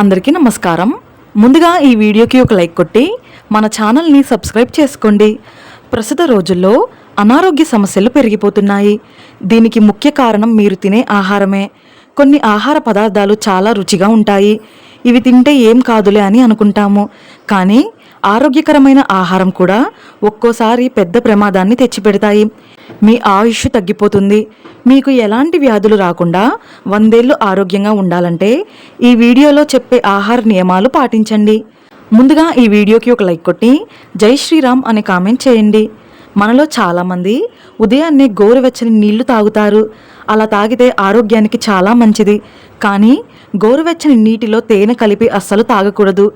అందరికీ నమస్కారం. ముందుగా ఈ వీడియోకి ఒక లైక్ కొట్టి మన ఛానల్ని సబ్స్క్రైబ్ చేసుకోండి. ప్రస్తుత రోజుల్లో అనారోగ్య సమస్యలు పెరిగిపోతున్నాయి. దీనికి ముఖ్య కారణం మీరు తినే ఆహారమే. కొన్ని ఆహార పదార్థాలు చాలా రుచిగా ఉంటాయి. ఇవి తింటే ఏం కాదులే అని అనుకుంటాము. కానీ ఆరోగ్యకరమైన ఆహారం కూడా ఒక్కోసారి పెద్ద ప్రమాదాన్ని తెచ్చిపెడతాయి. మీ ఆయుష్ తగ్గిపోతుంది. మీకు ఎలాంటి వ్యాధులు రాకుండా వందేళ్ళు ఆరోగ్యంగా ఉండాలంటే ఈ వీడియోలో చెప్పే ఆహార నియమాలు పాటించండి. ముందుగా ఈ వీడియోకి ఒక లైక్ కొట్టి జై శ్రీరామ్ అనే కామెంట్ చేయండి. మనలో చాలామంది ఉదయాన్నే గోరువెచ్చని నీళ్ళు తాగుతారు. అలా తాగితే ఆరోగ్యానికి చాలా మంచిది. కానీ గోరువెచ్చని నీటిలో తేనె కలిపి అస్సలు తాగకూడదు.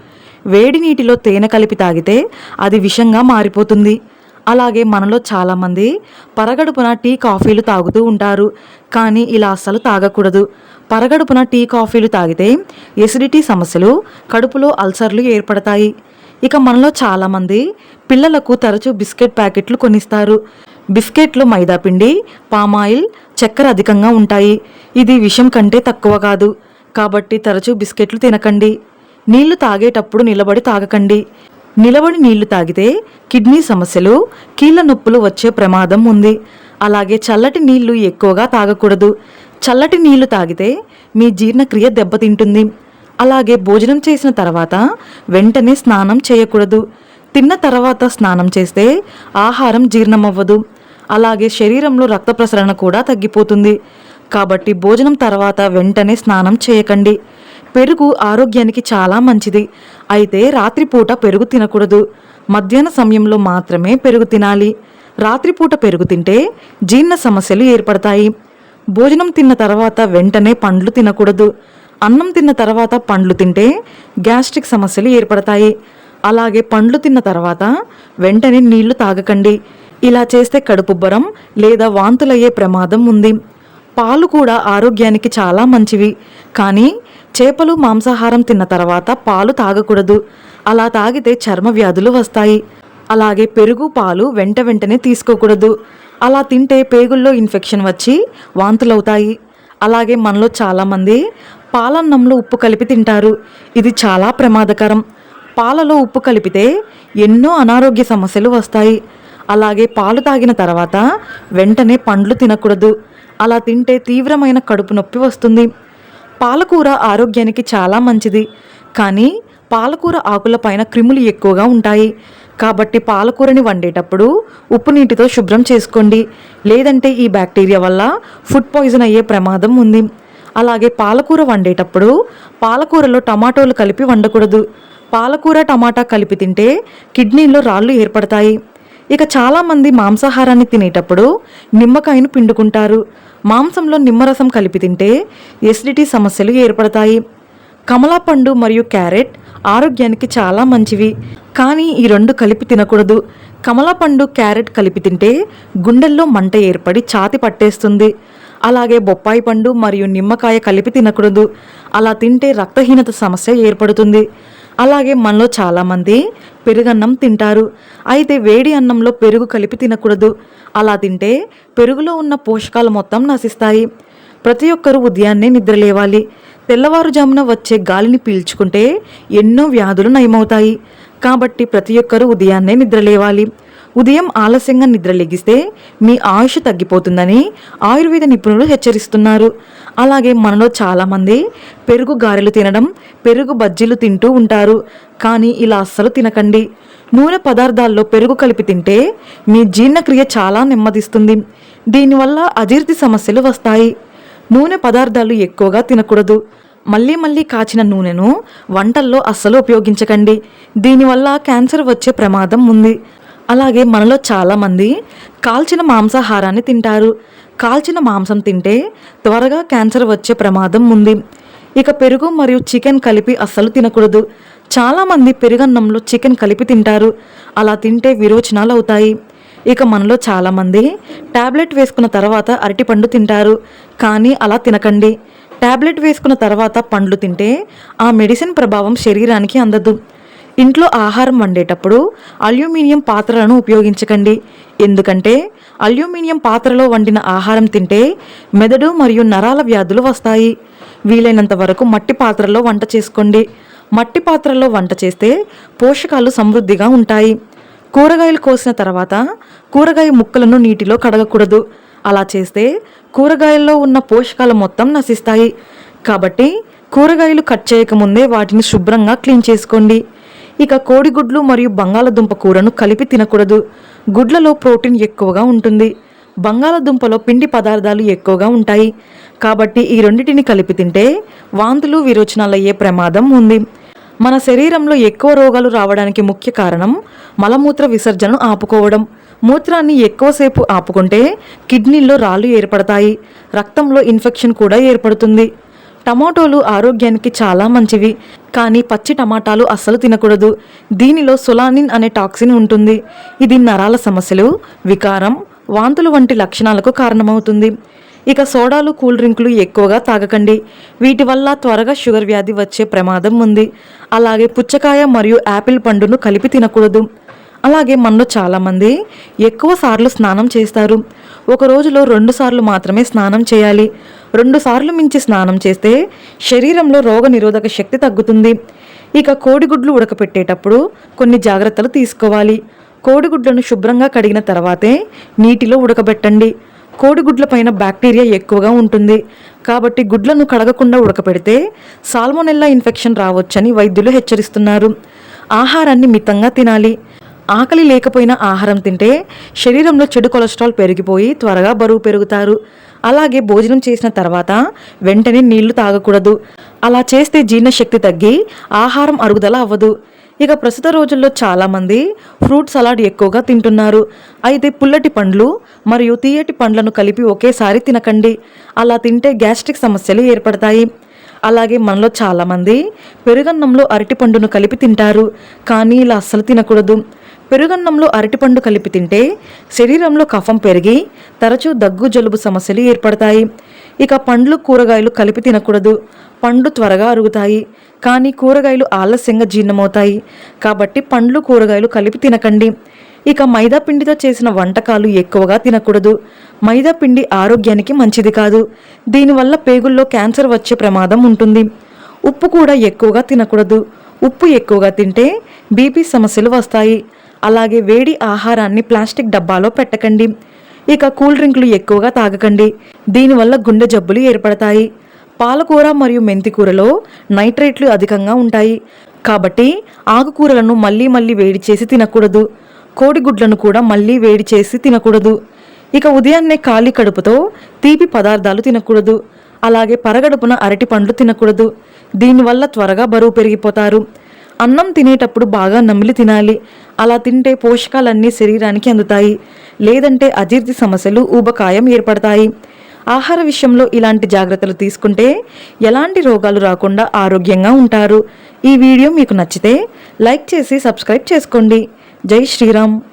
వేడి నీటిలో తేనె కలిపి తాగితే అది విషంగా మారిపోతుంది. అలాగే మనలో చాలామంది పరగడుపున టీ కాఫీలు తాగుతూ ఉంటారు. కానీ ఇలా అస్సలు తాగకూడదు. పరగడుపున టీ కాఫీలు తాగితే ఎసిడిటీ సమస్యలు కడుపులో అల్సర్లు ఏర్పడతాయి. ఇక మనలో చాలామంది పిల్లలకు తరచూ బిస్కెట్ ప్యాకెట్లు కొనిస్తారు. బిస్కెట్లు మైదాపిండి పామాయిల్ చక్కెర అధికంగా ఉంటాయి. ఇది విషం కంటే తక్కువ కాదు. కాబట్టి తరచూ బిస్కెట్లు తినకండి. నీళ్ళు తాగేటప్పుడు నిలబడి తాగకండి. నిలబడి నీళ్ళు తాగితే కిడ్నీ సమస్యలు కీళ్ళ నొప్పులు వచ్చే ప్రమాదం ఉంది. అలాగే చల్లటి నీళ్ళు ఎక్కువగా తాగకూడదు. చల్లటి నీళ్ళు తాగితే మీ జీర్ణక్రియ దెబ్బతింటుంది. అలాగే భోజనం చేసిన తర్వాత వెంటనే స్నానం చేయకూడదు. తిన్న తర్వాత స్నానం చేస్తే ఆహారం జీర్ణమవ్వదు. అలాగే శరీరంలో రక్త ప్రసరణ కూడా తగ్గిపోతుంది. కాబట్టి భోజనం తర్వాత వెంటనే స్నానం చేయకండి. పెరుగు ఆరోగ్యానికి చాలా మంచిది. అయితే రాత్రిపూట పెరుగు తినకూడదు. మధ్యాహ్న సమయంలో మాత్రమే పెరుగు తినాలి. రాత్రిపూట పెరుగు తింటే జీర్ణ సమస్యలు ఏర్పడతాయి. భోజనం తిన్న తర్వాత వెంటనే పండ్లు తినకూడదు. అన్నం తిన్న తర్వాత పండ్లు తింటే గ్యాస్ట్రిక్ సమస్యలు ఏర్పడతాయి. అలాగే పండ్లు తిన్న తర్వాత వెంటనే నీళ్ళు తాగకండి. ఇలా చేస్తే కడుపుబ్బరం లేదా వాంతులయ్యే ప్రమాదం ఉంది. పాలు కూడా ఆరోగ్యానికి చాలా మంచివి. కానీ చేపలు మాంసాహారం తిన్న తర్వాత పాలు తాగకూడదు. అలా తాగితే చర్మ వ్యాధులు వస్తాయి. అలాగే పెరుగు పాలు వెంట వెంటనే తీసుకోకూడదు. అలా తింటే పేగుల్లో ఇన్ఫెక్షన్ వచ్చి వాంతులవుతాయి. అలాగే మనలో చాలామంది పాలన్నంలో ఉప్పు కలిపి తింటారు. ఇది చాలా ప్రమాదకరం. పాలలో ఉప్పు కలిపితే ఎన్నో అనారోగ్య సమస్యలు వస్తాయి. అలాగే పాలు తాగిన తర్వాత వెంటనే పండ్లు తినకూడదు. అలా తింటే తీవ్రమైన కడుపు నొప్పి వస్తుంది. పాలకూర ఆరోగ్యానికి చాలా మంచిది. కానీ పాలకూర ఆకుల పైన క్రిములు ఎక్కువగా ఉంటాయి. కాబట్టి పాలకూరని వండేటప్పుడు ఉప్పు నీటితో శుభ్రం చేసుకోండి. లేదంటే ఈ బ్యాక్టీరియా వల్ల ఫుడ్ పాయిజన్ అయ్యే ప్రమాదం ఉంది. అలాగే పాలకూర వండేటప్పుడు పాలకూరలో టమాటోలు కలిపి వండకూడదు. పాలకూర టమాటా కలిపి తింటే కిడ్నీలో రాళ్ళు ఏర్పడతాయి. ఇక చాలామంది మాంసాహారాన్ని తినేటప్పుడు నిమ్మకాయను పిండుకుంటారు. మాంసంలో నిమ్మరసం కలిపి తింటే ఎసిడిటీ సమస్యలు ఏర్పడతాయి. కమలాపండు మరియు క్యారెట్ ఆరోగ్యానికి చాలా మంచివి. కానీ ఈ రెండు కలిపి తినకూడదు. కమలాపండు క్యారెట్ కలిపి తింటే గుండెల్లో మంట ఏర్పడి ఛాతి పట్టేస్తుంది. అలాగే బొప్పాయి పండు మరియు నిమ్మకాయ కలిపి తినకూడదు. అలా తింటే రక్తహీనత సమస్య ఏర్పడుతుంది. అలాగే మనలో చాలామంది పెరుగన్నం తింటారు. అయితే వేడి అన్నంలో పెరుగు కలిపి తినకూడదు. అలా తింటే పెరుగులో ఉన్న పోషకాలు మొత్తం నశిస్తాయి. ప్రతి ఒక్కరూ ఉదయాన్నే నిద్రలేవాలి. తెల్లవారుజామున వచ్చే గాలిని పీల్చుకుంటే ఎన్నో వ్యాధులు నయమవుతాయి. కాబట్టి ప్రతి ఒక్కరూ ఉదయాన్నే నిద్రలేవాలి. ఉదయం ఆలస్యంగా నిద్ర లెగిస్తే మీ ఆయుష్ తగ్గిపోతుందని ఆయుర్వేద నిపుణులు హెచ్చరిస్తున్నారు. అలాగే మనలో చాలామంది పెరుగు గారెలు తినడం పెరుగు బజ్జీలు తింటూ ఉంటారు. కానీ ఇలా అస్సలు తినకండి. నూనె పదార్థాల్లో పెరుగు కలిపి తింటే మీ జీర్ణక్రియ చాలా నెమ్మదిస్తుంది. దీనివల్ల అజీర్తి సమస్యలు వస్తాయి. నూనె పదార్థాలు ఎక్కువగా తినకూడదు. మళ్ళీ మళ్ళీ కాచిన నూనెను వంటల్లో అస్సలు ఉపయోగించకండి. దీనివల్ల క్యాన్సర్ వచ్చే ప్రమాదం ఉంది. అలాగే మనలో చాలామంది కాల్చిన మాంసాహారాన్ని తింటారు. కాల్చిన మాంసం తింటే త్వరగా క్యాన్సర్ వచ్చే ప్రమాదం ఉంది. ఇక పెరుగు మరియు చికెన్ కలిపి అస్సలు తినకూడదు. చాలామంది పెరుగన్నంలో చికెన్ కలిపి తింటారు. అలా తింటే విరోచనాలు అవుతాయి. ఇక మనలో చాలామంది టాబ్లెట్ వేసుకున్న తర్వాత అరటిపండు తింటారు. కానీ అలా తినకండి. టాబ్లెట్ వేసుకున్న తర్వాత పండ్లు తింటే ఆ మెడిసిన్ ప్రభావం శరీరానికి అందదు. ఇంట్లో ఆహారం వండేటప్పుడు అల్యూమినియం పాత్రలను ఉపయోగించకండి. ఎందుకంటే అల్యూమినియం పాత్రలో వండిన ఆహారం తింటే మెదడు మరియు నరాల వ్యాధులు వస్తాయి. వీలైనంత వరకు మట్టి పాత్రలో వంట చేసుకోండి. మట్టి పాత్రలో వంట చేస్తే పోషకాలు సమృద్ధిగా ఉంటాయి. కూరగాయలు కోసిన తర్వాత కూరగాయ ముక్కలను నీటిలో కడగకూడదు. అలా చేస్తే కూరగాయల్లో ఉన్న పోషకాలు మొత్తం నశిస్తాయి. కాబట్టి కూరగాయలు కట్ చేయకముందే వాటిని శుభ్రంగా క్లీన్ చేసుకోండి. ఇక కోడిగుడ్లు మరియు బంగాళదుంప కూరను కలిపి తినకూడదు. గుడ్లలో ప్రోటీన్ ఎక్కువగా ఉంటుంది. బంగాళదుంపలో పిండి పదార్థాలు ఎక్కువగా ఉంటాయి. కాబట్టి ఈ రెండింటిని కలిపి తింటే వాంతులు విరోచనాలు అయ్యే ప్రమాదం ఉంది. మన శరీరంలో ఎక్కువ రోగాలు రావడానికి ముఖ్య కారణం మలమూత్ర విసర్జనను ఆపుకోవడం. మూత్రాన్ని ఎక్కువసేపు ఆపుకుంటే కిడ్నీల్లో రాళ్ళు ఏర్పడతాయి. రక్తంలో ఇన్ఫెక్షన్ కూడా ఏర్పడుతుంది. టమాటోలు ఆరోగ్యానికి చాలా మంచివి కానీ పచ్చి టమాటాలు అస్సలు తినకూడదు. దీనిలో సొలానిన్ అనే టాక్సిన్ ఉంటుంది. ఇది నరాల సమస్యలు వికారం వాంతులు వంటి లక్షణాలకు కారణమవుతుంది. ఇక సోడాలు కూల్ డ్రింకులు ఎక్కువగా తాగకండి. వీటి వల్ల త్వరగా షుగర్ వ్యాధి వచ్చే ప్రమాదం ఉంది. అలాగే పుచ్చకాయ మరియు యాపిల్ పండును కలిపి తినకూడదు. అలాగే మనలో చాలామంది ఎక్కువ సార్లు స్నానం చేస్తారు. ఒక రోజులో రెండు సార్లు మాత్రమే స్నానం చేయాలి. రెండు సార్లు మించి స్నానం చేస్తే శరీరంలో రోగ నిరోధక శక్తి తగ్గుతుంది. ఇక కోడిగుడ్లు ఉడకపెట్టేటప్పుడు కొన్ని జాగ్రత్తలు తీసుకోవాలి. కోడిగుడ్లను శుభ్రంగా కడిగిన తర్వాతే నీటిలో ఉడకబెట్టండి. కోడిగుడ్ల పైన బ్యాక్టీరియా ఎక్కువగా ఉంటుంది. కాబట్టి గుడ్లను కడగకుండా ఉడకపెడితే సాల్మోనెల్లా ఇన్ఫెక్షన్ రావచ్చని వైద్యులు హెచ్చరిస్తున్నారు. ఆహారాన్ని మితంగా తినాలి. ఆకలి లేకపోయినా ఆహారం తింటే శరీరంలో చెడు కొలెస్ట్రాల్ పెరిగిపోయి త్వరగా బరువు పెరుగుతారు. అలాగే భోజనం చేసిన తర్వాత వెంటనే నీళ్ళు తాగకూడదు. అలా చేస్తే జీర్ణశక్తి తగ్గి ఆహారం అరుగుదల అవ్వదు. ఇక ప్రస్తుత రోజుల్లో చాలామంది ఫ్రూట్ సలాడ్ ఎక్కువగా తింటున్నారు. అయితే పుల్లటి పండ్లు మరియు తీయటి పండ్లను కలిపి ఒకేసారి తినకండి. అలా తింటే గ్యాస్ట్రిక్ సమస్యలు ఏర్పడతాయి. అలాగే మనలో చాలామంది పెరుగన్నంలో అరటిపండును కలిపి తింటారు. కానీ ఇలా అస్సలు తినకూడదు. పెరుగన్నంలో అరటిపండు కలిపి తింటే శరీరంలో కఫం పెరిగి తరచూ దగ్గు జలుబు సమస్యలు ఏర్పడతాయి. ఇక పండ్లు కూరగాయలు కలిపి తినకూడదు. పండ్లు త్వరగా అరుగుతాయి. కానీ కూరగాయలు ఆలస్యంగా జీర్ణమవుతాయి. కాబట్టి పండ్లు కూరగాయలు కలిపి తినకండి. ఇక మైదా పిండితో చేసిన వంటకాలు ఎక్కువగా తినకూడదు. మైదా పిండి ఆరోగ్యానికి మంచిది కాదు. దీనివల్ల పేగుల్లో క్యాన్సర్ వచ్చే ప్రమాదం ఉంటుంది. ఉప్పు కూడా ఎక్కువగా తినకూడదు. ఉప్పు ఎక్కువగా తింటే బీపీ సమస్యలు వస్తాయి. అలాగే వేడి ఆహారాన్ని ప్లాస్టిక్ డబ్బాలో పెట్టకండి. ఇక కూల్ డ్రింక్లు ఎక్కువగా తాగకండి. దీనివల్ల గుండె జబ్బులు ఏర్పడతాయి. పాలకూర మరియు మెంతికూరలో నైట్రేట్లు అధికంగా ఉంటాయి. కాబట్టి ఆకుకూరలను మళ్ళీ మళ్ళీ వేడి చేసి తినకూడదు. కోడిగుడ్లను కూడా మళ్ళీ వేడి చేసి తినకూడదు. ఇక ఉదయాన్నే ఖాళీ కడుపుతో తీపి పదార్థాలు తినకూడదు. అలాగే పరగడుపున అరటి పండ్లు తినకూడదు. దీనివల్ల త్వరగా బరువు పెరిగిపోతారు. అన్నం తినేటప్పుడు బాగా నమిలి తినాలి. అలా తింటే పోషకాలన్నీ శరీరానికి అందుతాయి. లేదంటే అజీర్తి సమస్యలు ఊబకాయం ఏర్పడతాయి. ఆహార విషయంలో ఇలాంటి జాగ్రత్తలు తీసుకుంటే ఎలాంటి రోగాలు రాకుండా ఆరోగ్యంగా ఉంటారు. ఈ వీడియో మీకు నచ్చితే లైక్ చేసి సబ్స్క్రైబ్ చేసుకోండి. జై శ్రీరామ్.